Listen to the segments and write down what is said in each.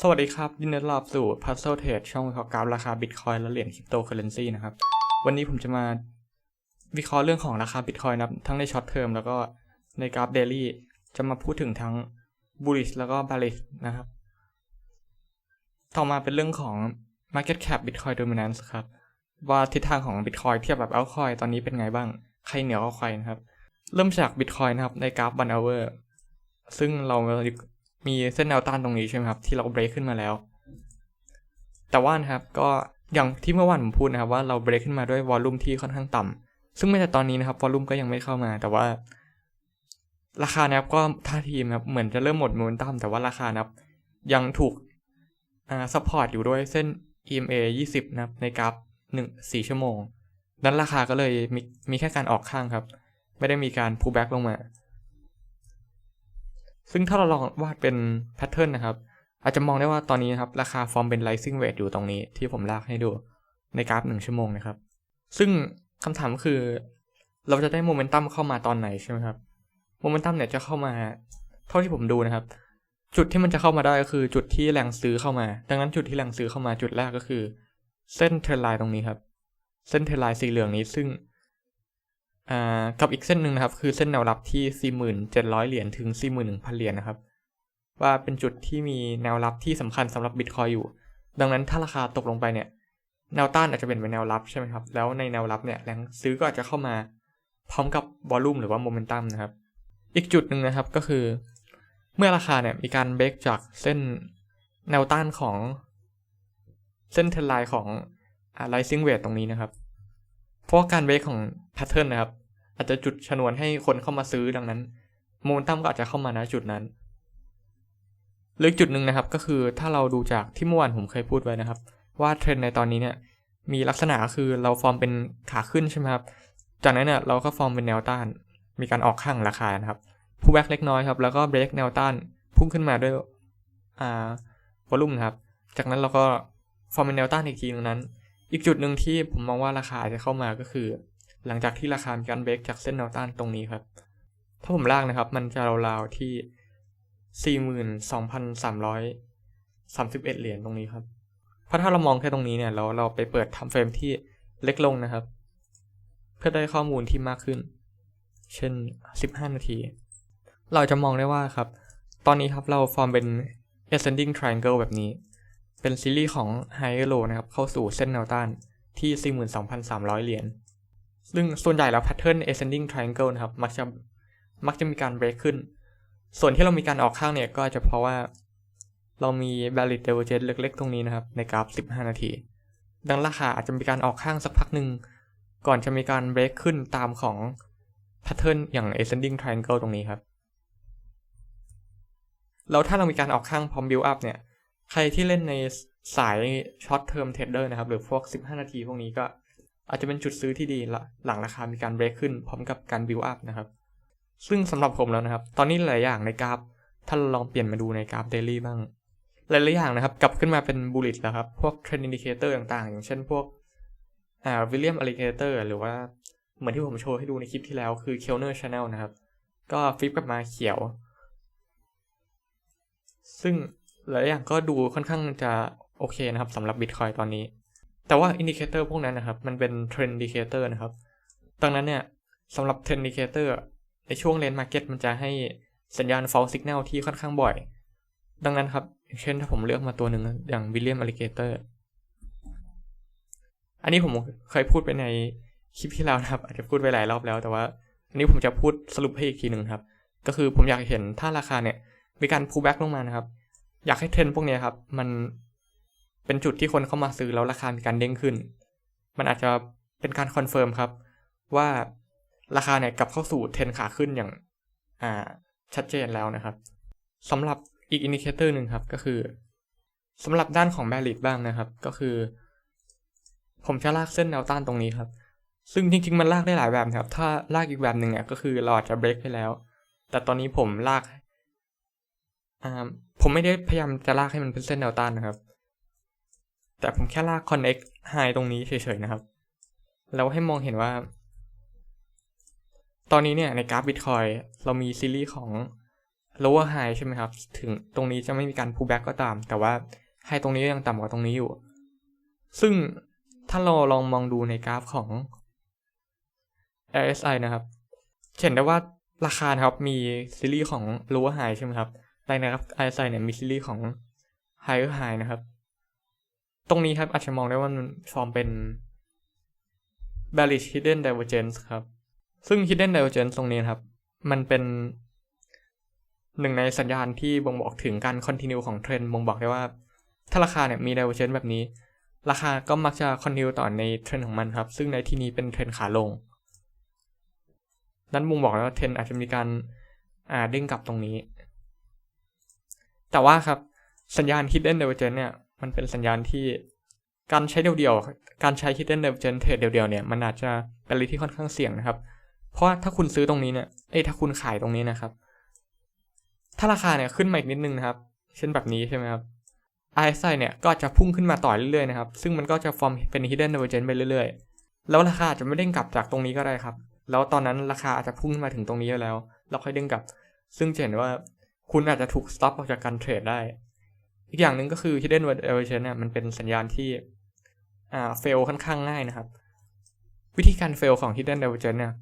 สวัสดีครับ ยินดีต้อนรับสู่ Puzzle Trade ช่องวิเคราะห์กราฟราคา Bitcoin และเหรียญคริปโตเคอเรนซีนะครับ วันนี้ผมจะมาวิเคราะห์เรื่องของราคา Bitcoin นะครับ ทั้งในช็อตเทอมแล้วก็ในกราฟเดลี่จะมาพูดถึงทั้ง bullish แล้วก็ bearish นะครับ ต่อมาเป็นเรื่องของ market cap Bitcoin dominance ครับ ว่าทิศทางของ Bitcoin เทียบกับ altcoin ตอนนี้เป็นไงบ้าง ใครเหนือกว่าใครนะครับ เริ่มจาก Bitcoin นะครับในกราฟ one hour ซึ่งเรา มีเส้นแนวต้านตรงนี้ใช่ไหมครับ ที่เราเบรกขึ้นมาแล้ว แต่ว่านะครับก็อย่างที่เมื่อวานผมพูดนะครับว่าเราเบรกขึ้นมาด้วยวอลลุ่มที่ค่อนข้างต่ำซึ่งแม้แต่ตอนนี้นะครับวอลลุ่มก็ยังไม่เข้ามา แต่ว่า ราคานะครับก็ท่าทีนะครับเหมือนจะเริ่มหมดโมเมนตัมแต่ว่าราคานะครับยังถูกอ่าซัพพอร์ตอยู่ด้วยเส้น EMA 20 นะครับในกราฟ1 4 ชั่วโมง นั้นราคาก็เลยมีมีแค่การออกข้างครับ ไม่ได้มีการ pull back ลงมา ซึ่งถ้าเราลองวาดเป็นแพทเทิร์นนะครับ อาจจะมองได้ว่าตอนนี้นะครับ ราคาฟอร์มเป็น rising wedge อยู่ตรงนี้ที่ผมลากให้ดูในกราฟหนึ่งชั่วโมงนะครับ ซึ่งคำถามคือ เราจะได้โมเมนตัมเข้ามาตอนไหนใช่ไหมครับโมเมนตัมเนี่ยจะเข้ามาเท่าที่ผมดูนะครับ จุดที่มันจะเข้ามาได้ก็คือจุดที่แรงซื้อเข้ามา ดังนั้นจุดที่แรงซื้อเข้ามาจุดแรกก็คือ เส้นเทรนไลน์ตรงนี้ครับ เส้นเทรนไลน์สีเหลืองนี้ซึ่ง อ่ากับอีกเส้นหนึ่งนะครับ คือเส้นแนวรับที่ 4,700 เหรียญถึง 41,000 เหรียญนะครับ ว่าเป็นจุดที่มีแนวรับที่สำคัญสำหรับบิตคอยอยู่ ดังนั้นถ้าราคาตกลงไปเนี่ยแนวต้านอาจจะเป็นเป็นแนวรับใช่ไหมครับ แล้วในแนวรับเนี่ยแรงซื้อก็อาจจะเข้ามาพร้อมกับวอลลุ่มหรือว่าโมเมนตัมนะครับ อีกจุดหนึ่งนะครับก็คือ เมื่อราคาเนี่ยมีการเบรกจากเส้นแนวต้านของ เส้นเทนไลน์ของอ่า rising wedge ตรงนี้นะครับ เพราะการเบรกของแพทเทิร์นนะครับ อาจจะจุดชนวนให้คนเข้ามาซื้อดังนั้นโมเมนตัมก็อาจจะเข้ามาณจุดนั้นหรือกจุดหนึ่งนะครับก็คือถ้าเราดูจากที่เมื่อวานผมเคยพูดไว้นะครับ ว่าเทรนในตอนนี้เนี่ยมีลักษณะคือเราฟอร์มเป็นขาขึ้นใช่ไหมครับจากนั้นเนี่ยเราก็ฟอร์มเป็นแนวต้าน มีการออกข้างราคานะครับผู้แบกเล็กน้อยครับแล้วก็เบรกแนวต้านพุ่งขึ้นมาด้วยอ่าวอลุ่มนะครับ จากนั้นเราก็ฟอร์มเป็นแนวต้านอีกทีนึงนั้น อีกจุดหนึ่งที่ผมมองว่าราคาจะเข้ามาก็คือ หลังจากที่ราคามีการเบรกจากเส้นแนวต้านตรงนี้ครับ ถ้าผมลากนะครับ มันจะราวๆที่ 42,331 เหรียญตรงนี้ครับ เพราะถ้าเรามองแค่ตรงนี้เนี่ยเราเราไปเปิดทำเฟรมที่เล็กลงนะครับ เพื่อได้ข้อมูลที่มากขึ้น เช่น 15 นาที เราจะมองได้ว่าครับ ตอนนี้ครับเราฟอร์มเป็น ascending triangle แบบนี้ เป็นซีรีส์ของ high low นะครับเข้าสู่เส้นแนวต้านที่ 42,300 เหรียญ ซึ่งส่วนใหญ่แล้ว pattern ascending triangle นะครับ มักจะมักจะมีการ break ขึ้น ส่วนที่เรามีการออกข้างเนี่ย ก็อาจจะเพราะว่าเรามี valid divergence เล็กๆ ตรงนี้นะครับ ในกราฟ 15 นาที ดังราคาอาจจะมีการออกข้างสักพักหนึ่ง ก่อนจะมีการ break ขึ้นตามของ pattern อย่าง ascending triangle ตรงนี้ครับ แล้วถ้าเรามีการออกข้างพร้อม build up เนี่ย ใครที่เล่นในสาย short term trader นะครับ หรือพวก 15 นาทีพวกนี้ก็อาจจะเป็นจุดซื้อที่ดีละหลังราคามีการ break ขึ้นพร้อมกับการ build up นะครับ ซึ่งสำหรับผมแล้วนะครับ ตอนนี้หลายอย่างในกราฟถ้าลองเปลี่ยนมาดูในกราฟ daily บ้าง หลายๆอย่างนะครับ กลับขึ้นมาเป็น bullish แล้วครับ พวก trend indicator ต่างๆ อย่างเช่นพวกอ่า William Alligator หรือว่าเหมือนที่ผมโชว์ให้ดูในคลิปที่แล้วคือ Kellner Channel นะครับ ก็ฟลิปกลับมาเขียว ซึ่ง หลายอย่างก็ดูค่อนข้างจะโอเคนะครับสำหรับ Bitcoin ตอนนี้ แต่ว่าอินดิเคเตอร์พวกนั้นนะครับ มันเป็นเทรนด์อินดิเคเตอร์นะครับ ดังนั้นเนี่ยสำหรับเทรนด์อินดิเคเตอร์ในช่วงเลนมาร์เก็ตมันจะให้สัญญาณ false signal ที่ค่อนข้างบ่อย ดังนั้นครับ เช่นถ้าผมเลือกมาตัวหนึ่งอย่าง William Alligator อันนี้ผมเคยพูดไปในคลิปที่แล้วนะครับ อาจจะพูดไปหลายรอบแล้วแต่ว่า อันนี้ผมจะพูดสรุปให้อีกทีหนึ่งครับ ก็คือผมอยากเห็นถ้าราคาเนี่ยมีการ pull back ลงมานะครับ อยากให้เทรนพวกนี้ครับ มันเป็นจุดที่คนเข้ามาซื้อแล้วราคามีการเด้งขึ้น มันอาจจะเป็นการคอนเฟิร์มครับ ว่าราคาเนี่ยกลับเข้าสู่เทรนขาขึ้นอย่างอ่าชัดเจนแล้วนะครับสำหรับอีกอินดิเคเตอร์หนึ่งครับก็คือสำหรับด้านของแบริดบ้างนะครับ ก็คือ ผมจะลากเส้นแนวต้านตรงนี้ครับ ซึ่งจริง ๆ มันลากได้หลายแบบครับ ถ้าลากอีกแบบหนึ่งเนี่ยก็คือเราอาจจะเบรกไปแล้ว แต่ตอนนี้ผมลากอ่าผมไม่ได้พยายามจะลากให้มันเป็นเส้นแนวต้านนะครับ แต่ผมแค่ลาก connect high ตรงนี้เฉยๆนะครับ แล้วให้มองเห็นว่า ตอนนี้เนี่ยในกราฟ Bitcoin เรามีซีรีส์ของ lower high ใช่ไหมครับ ถึงตรงนี้จะไม่มีการ pull back ก็ตาม แต่ว่า high ตรงนี้ยังต่ำกว่าตรงนี้อยู่ ซึ่งถ้าเราลองมองดูในกราฟของ RSI นะครับเห็นได้ว่าราคาครับมีซีรีส์ของ lower high ใช่ไหมครับ ในนะครับ RSI เนี่ยมีซีรีส์ของ higher high นะครับ ตรงนี้ครับอาจจะมองได้ว่ามันฟอร์มเป็น bearish hidden divergence ครับ ซึ่ง hidden divergence ตรงนี้ครับ มันเป็นหนึ่งในสัญญาณที่บ่งบอกถึงการ continue ของเทรนด์บ่งบอกได้ว่า ถ้าราคาเนี่ยมี divergence แบบนี้ ราคาก็มักจะ continue ต่อในเทรนด์ของมันครับ ซึ่งในที่นี้เป็นเทรนด์ขาลง นั้นบ่งบอกแล้วว่าเทรนด์อาจจะมีการอ่าเด้งกลับตรงนี้ แต่ว่าครับสัญญาณ hidden divergence เนี่ยมันเป็นสัญญาณที่การใช้เดียวๆ การใช้ hidden divergence เทรดเดียวๆเนี่ยมันอาจจะเป็นอะไรที่ค่อนข้างเสี่ยงนะครับ เพราะถ้าคุณซื้อตรงนี้เนี่ยเอ้ถ้าคุณขายตรงนี้นะครับ ถ้าราคาเนี่ยขึ้นมาอีกนิดนึงนะครับ เช่นแบบนี้ใช่ไหมครับ RSI เนี่ยก็จะพุ่งขึ้นมาต่อเรื่อยๆนะครับ ซึ่งมันก็จะฟอร์มเป็น hidden divergence ไปเรื่อยๆ แล้วราคาจะไม่เด้งกลับจากตรงนี้ก็ได้ครับ แล้วตอนนั้นราคาอาจจะพุ่งขึ้นมาถึงตรงนี้แล้ว เราค่อยเด้งกลับ ซึ่งจะเห็นว่า คุณอาจจะถูก stop ออกจากการเทรดได้ อีกอย่างหนึ่งก็คือ hidden divergence เนี่ยมันเป็นสัญญาณที่อ่า fail ค่อนข้างง่ายนะครับ วิธีการ fail ของ hidden divergence เนี่ย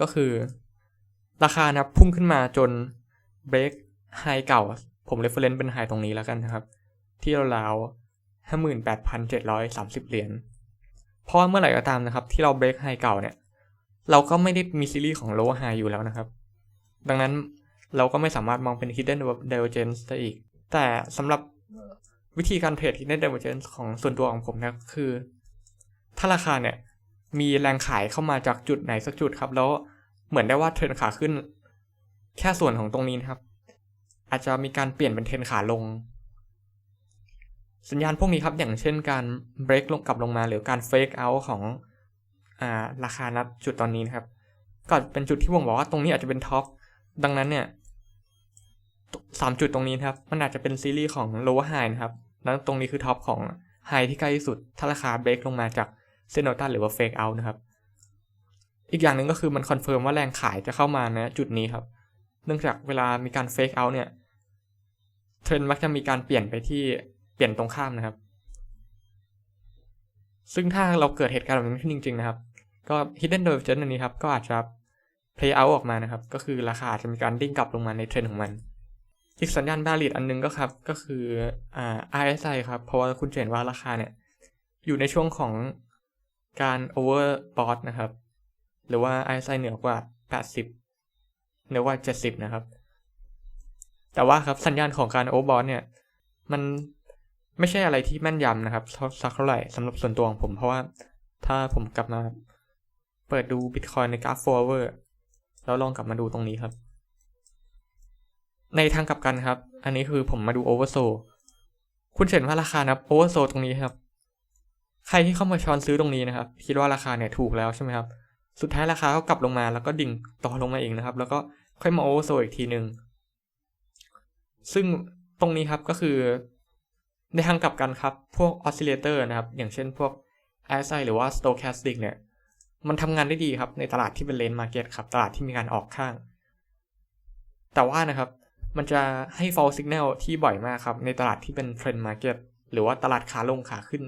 ก็คือ ราคานะพุ่งขึ้นมาจน break high เก่า ผม reference เป็น high ตรงนี้แล้วกันนะครับ ที่ราวๆห้าหมื่นแปดพันเจ็ดร้อยสามสิบเหรียญเพราะเมื่อไหร่ก็ตามนะครับ ที่เรา break high เก่าเนี่ย เราก็ไม่ได้มีซีรีส์ของ low high อยู่แล้วนะครับ ดังนั้น เราก็ไม่สามารถมองเป็น hidden divergence ได้อีก แต่สำหรับวิธีการเทรด hidden divergence ของส่วนตัวของผมนะคือ ถ้าราคาเนี่ย มีแรงขายเข้ามาจากจุดไหนสักจุดครับ แล้วเหมือนได้ว่าเทรนขาขึ้น แค่ส่วนของตรงนี้นะครับ อาจจะมีการเปลี่ยนเป็นเทรนขาลง สัญญาณพวกนี้ครับ อย่างเช่นการ break ลงกลับลงมา หรือการ fake out ของอาราคานับจุดตอนนี้นะครับก็เป็นจุดที่ผมบอกว่าตรงนี้อาจจะเป็นท็อป ดังนั้นเนี่ยสามจุดตรงนี้ครับ มันอาจจะเป็นซีรีส์ของ lower high นะครับ แล้วตรงนี้คือท็อปของ high ที่ใกล้ที่สุด ถ้าราคา break ลงมาจากเส้นแนต้านหรือว่า fake out นะครับ อีกอย่างหนึ่งก็คือมันคอนเฟิร์มว่าแรงขายจะเข้ามานะจุดนี้ครับ เนื่องจากเวลามีการ fake out เนี่ย เทรนด์มักจะมีการเปลี่ยนไปที่เปลี่ยนตรงข้ามนะครับ ซึ่งถ้าเราเกิดเหตุการณ์แบบนี้ขึ้นจริง ๆ นะครับ ก็ hidden divergence อันนี้ครับ ก็อาจจะ play out ออกมานะครับ ก็คือราคาจะมีการดิ้งกลับลงมาในเทรนของมัน อีกสัญญาณ valid อันนึงก็ครับ ก็คืออ่า RSI ครับ เพราะว่าคุณเห็นว่าราคาเนี่ย อยู่ในช่วงของการ overbought นะครับ หรือว่า RSI เหนือกว่า 80 เหนือกว่า 70 นะครับ แต่ว่าครับสัญญาณของการ overbought เนี่ย มันไม่ใช่อะไรที่แม่นยำนะครับสักเท่าไหร่สำหรับส่วนตัวของผม เพราะว่าถ้าผมกลับมาเปิดดู Bitcoin ในกราฟ forward แล้วลองกลับมาดูตรงนี้ครับ ในทางกลับกันครับ อันนี้คือผมมาดู oversold คุณเห็นว่าราคานะครับ oversold ตรงนี้ครับ ใครที่เข้ามาช้อนซื้อตรงนี้นะครับ คิดว่าราคาเนี่ยถูกแล้วใช่ไหมครับ สุดท้ายราคาก็กลับลงมาแล้วก็ดิ่งต่อลงมาเองนะครับ แล้วก็ค่อยมา oversold อีกทีหนึ่งซึ่งตรงนี้ครับก็คือ ในทางกลับกันครับ พวก oscillator นะครับ อย่างเช่นพวก RSI หรือว่า stochastic เนี่ย มันทำงานได้ดีครับในตลาดที่เป็นเลน market ครับตลาดที่มีการออกข้าง แต่ว่านะครับมันจะให้ fall signal ที่บ่อยมากครับในตลาดที่เป็น trend market หรือว่าตลาดขาลงขาขึ้น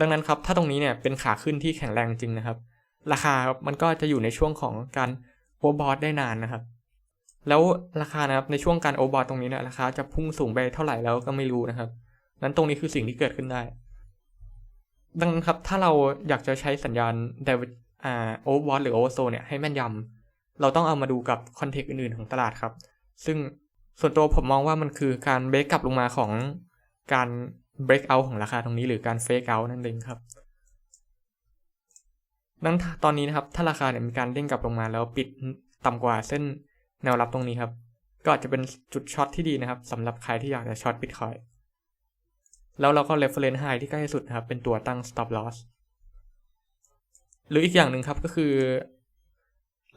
ดังนั้นครับถ้าตรงนี้เนี่ยเป็นขาขึ้นที่แข็งแรงจริงนะครับ ราคาครับมันก็จะอยู่ในช่วงของการ overbought ได้นานนะครับ แล้วราคานะครับในช่วงการโอบอทตรงนี้เนี่ยราคาจะพุ่งสูงไปเท่าไหร่แล้วก็ไม่รู้นะครับนั้นตรงนี้คือสิ่งที่เกิดขึ้นได้ ดังนั้นครับ ถ้าเราอยากจะใช้สัญญาณเดวิดอ่าโอเวอร์บอทหรือโอเวอร์โซเนี่ยให้แม่นยำเราต้องเอามาดูกับคอนเทกต์อื่นๆของตลาดครับ ซึ่งส่วนตัวผมมองว่ามันคือการเบรกกลับลงมาของการเบรกเอาของราคาตรงนี้หรือการเฟกเอานั่นเองครับดังตอนนี้นะครับ ถ้าราคาเนี่ยมีการเด้งกลับลงมาแล้วปิดต่ำกว่าเส้นแนวรับตรงนี้ครับ ก็อาจจะเป็นจุดช็อตที่ดีนะครับสำหรับใครที่อยากจะช็อตบิตคอย แล้วเราก็ reference high ที่ใกล้ที่สุดนะครับ เป็นตัวตั้ง stop loss หรืออีกอย่างหนึ่งครับก็คือ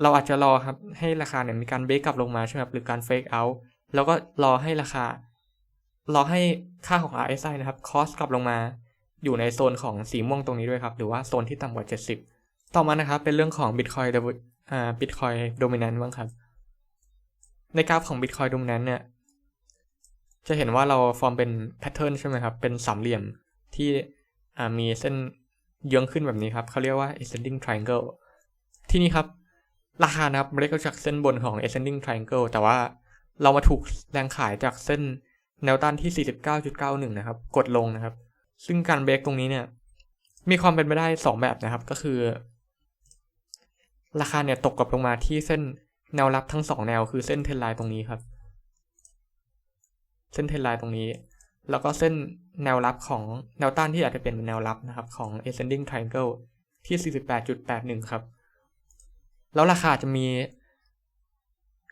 เราอาจจะรอครับให้ราคาเนี่ยมีการเบรกกลับลงมาใช่ไหมครับหรือการ fake out แล้วก็รอให้ราคา รอให้ค่าของ RSI นะครับ cost กลับลงมาอยู่ในโซนของสีม่วงตรงนี้ด้วยครับ หรือว่าโซนที่ต่ำกว่า 70 ต่อมานะครับ เป็นเรื่องของ Bitcoin อ่า Bitcoin dominant บ้างครับ ในกราฟของ Bitcoin Dominance เนี่ย จะเห็นว่าเราฟอร์มเป็นแพทเทิร์นใช่ไหมครับ เป็นสามเหลี่ยมที่มีเส้นเยื้องขึ้นแบบนี้ครับเขาเรียกว่า ascending triangle ที่นี่ครับราคานะครับเรียกจากเส้นบนของ ascending triangle แต่ว่าเรามาถูกแรงขายจากเส้นแนวต้านที่ 49.91 นะครับ กดลงนะครับ ซึ่งการเบรกตรงนี้เนี่ย มีความเป็นไปได้ 2 แบบนะครับ ก็คือ ราคาเนี่ยตกกลับลงมาที่เส้นแนวรับทั้ง 2 แนว คือเส้นเทนไลน์ตรงนี้ครับ เส้นเทนไลน์ตรงนี้ แล้วก็เส้นแนวรับของแนวต้านที่อาจจะเป็นแนวรับนะครับของ ascending triangle ที่ 48.81 ครับ แล้วราคาจะมี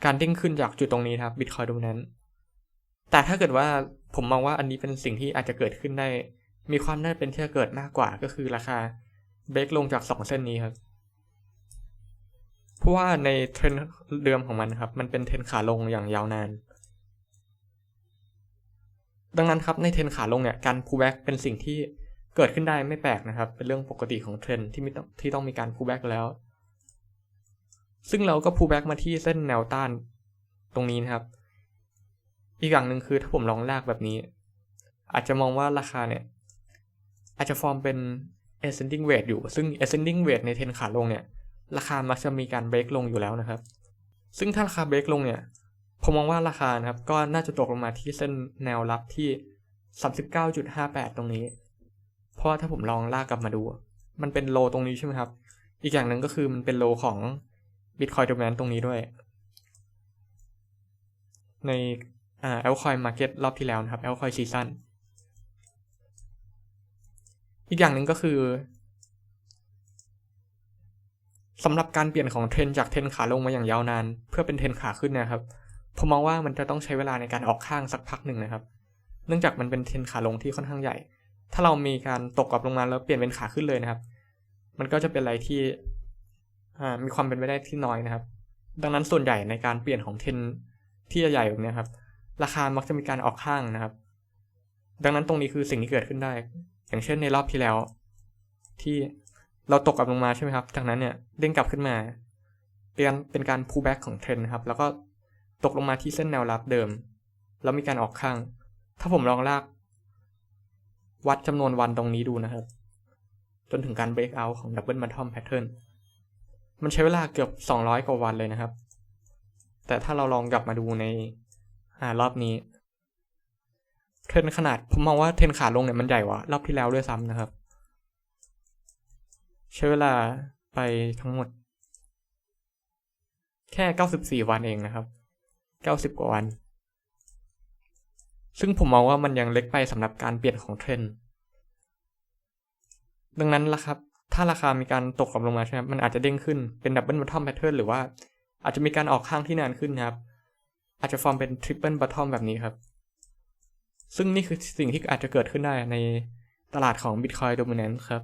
การเด้งขึ้นจากจุดตรงนี้ครับ Bitcoin ตรงนั้น แต่ถ้าเกิดว่าผมมองว่าอันนี้เป็นสิ่งที่อาจจะเกิดขึ้นได้ มีความน่าเป็นที่จะเกิดมากกว่าก็คือราคาเบรกลงจาก 2 เส้นนี้ครับ เพราะว่าในเทรนเดิมของมันครับ มันเป็นเทรนขาลงอย่างยาวนาน ดังนั้นครับในเทรนขาลงเนี่ยการ pullback เป็นสิ่งที่เกิดขึ้นได้ไม่แปลกนะครับ เป็นเรื่องปกติของเทรนที่ม่ต้องที่ต้องมีการ pullback แล้ว ซึ่งเราก็ pull back มาที่เส้นแนวต้านตรงนี้นะครับ อีกอย่างหนึ่งคือถ้าผมลองลากแบบนี้ อาจจะมองว่าราคาเนี่ย อาจจะฟอร์มเป็น ascending weight อยู่ ซึ่ง ascending weight ในเทรนขาลงเนี่ย ราคามักจะมีการเบรกลงอยู่แล้วนะครับ ซึ่งถ้าราคาเบรกลงเนี่ย ผมมองว่าราคานะครับ ก็น่าจะตกลงมาที่เส้นแนวรับที่ 39.58 ตรงนี้ เพราะถ้าผมลองลากกลับมาดู มันเป็นโลตรงนี้ใช่ไหมครับ อีกอย่างหนึ่งก็คือมันเป็นโลของ Bitcoin Dominance ตรงนี้ด้วย ในอ่า Altcoin Market รอบที่แล้วนะครับ Altcoin Season อีกอย่างหนึ่งก็คือสำหรับการเปลี่ยนของเทรนจากเทรนขาลงมาอย่างยาวนาน เพื่อเป็นเทรนขาขึ้นนะครับ ผมมองว่ามันจะต้องใช้เวลาในการออกข้างสักพักหนึ่งนะครับ เนื่องจากมันเป็นเทนขาลงที่ค่อนข้างใหญ่ ถ้าเรามีการตกกลับลงมาแล้วเปลี่ยนเป็นขาขึ้นเลยนะครับ มันก็จะเป็นอะไรที่มีความเป็นไปได้ที่น้อยนะครับ ดังนั้นส่วนใหญ่ในการเปลี่ยนของเทนที่ใหญ่แบบนี้ครับ ราคามักจะมีการออกข้างนะครับ ดังนั้นตรงนี้คือสิ่งที่เกิดขึ้นได้ อย่างเช่นในรอบที่แล้ว ที่เราตกกลับลงมาใช่ไหมครับ จากนั้นเนี่ยเด้งกลับขึ้นมาเป็นเป็นการ pull back ของเทรนนะครับ แล้วก็ ตกลงมาที่เส้นแนวรับเดิม แล้วมีการออกข้าง ถ้าผมลองลาก วัดจำนวนวันตรงนี้ดูนะครับ จนถึงการ break out ของ double bottom pattern มันใช้เวลาเกือบ 200 กว่าวันเลยนะครับ แต่ถ้าเราลองกลับมาดูในอารอบนี้ เทรนขนาด ผมมองว่าเทรนขาลงเนี่ยมันใหญ่กว่ารอบที่แล้วด้วยซ้ำนะครับ ใช้เวลาไปทั้งหมด แค่ 94 วันเองนะครับ 90กว่าวัน ซึ่งผมมองว่ามันยังเล็กไปสำหรับการเปลี่ยนของเทรนด์ดังนั้นล่ะครับ ถ้าราคามีการตกกลับลงมาใช่ไหมมันอาจจะเด้งขึ้นเป็นดับเบิลบัตทอมแพทเทิร์นหรือว่าอาจจะมีการออกข้างที่นานขึ้นนะครับ อาจจะฟอร์มเป็นทริปเปิลบัตทอมแบบนี้ครับ ซึ่งนี่คือสิ่งที่อาจจะเกิดขึ้นได้ในตลาดของ Bitcoin Dominance ครับ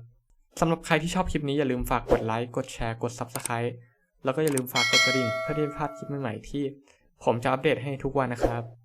สำหรับใครที่ชอบคลิปนี้อย่าลืมฝากกดไลค์ กดแชร์ กด Subscribe แล้วก็อย่าลืมฝากกดกระดิ่งเพื่อที่จะพลาดคลิปใหม่ๆที่ ผมจะอัปเดตให้ทุกวันนะครับ